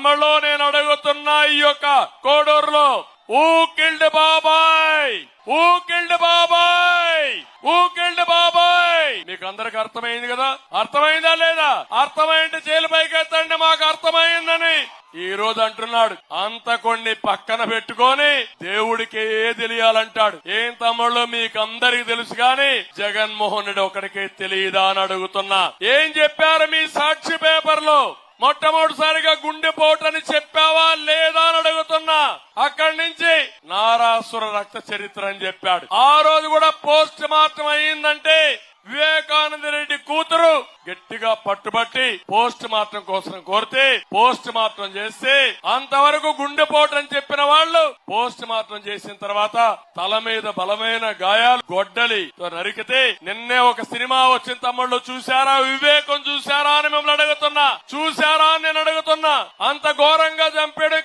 తమలో నేను అడుగుతున్నా ఈ యొక్క కోడూరులో ఊకిల్డ్ బాబాయ్ ఊకిల్డ్ బాబాయ్ ఊకిల్డ్ బాబాయ్. మీకు అందరికి అర్థమైంది కదా? అర్థమైందా లేదా? అర్థమైంటే జైలు పైకి ఎత్తండి మాకు అర్థమైందని. ఈ రోజు అంటున్నాడు అంత కొన్ని పక్కన పెట్టుకొని దేవుడికి ఏ తెలియాలంటాడు. ఏం తమ్ముళ్ళు మీకు అందరికి తెలుసు గాని జగన్మోహన్ రెడ్డి ఒకరికే తెలియదా అని అడుగుతున్నా. ఏం చెప్పారు మీ సాక్షి పేపర్లో? మొట్టమొదటిసారిగా గుండెపోటని చెప్పావా లేదా అని అడుగుతున్నా. అక్కడి నుంచి నారాసుర రక్త చరిత్ర అని చెప్పాడు. ఆ రోజు కూడా పోస్ట్ మార్టం అయ్యిందంటే వివేకానంద రెడ్డి కూతురు. గట్టిగా పట్టుబట్టి పోస్ట్ మార్టం కోసం కోరితే పోస్ట్ మార్టం చేస్తే అంతవరకు గుండెపోటు అని చెప్పిన వాళ్ళు పోస్ట్ మార్టం చేసిన తర్వాత తల మీద బలమైన గాయాలు గొడ్డలి నరికితే నిన్నే ఒక సినిమా వచ్చిన తమ్ముళ్ళు చూశారా? వివేకం చూశారా అని మిమ్మల్ని అడుగుతున్నా. చూశారా అని నేను అడుగుతున్నా. అంత ఘోరంగా చంపాడు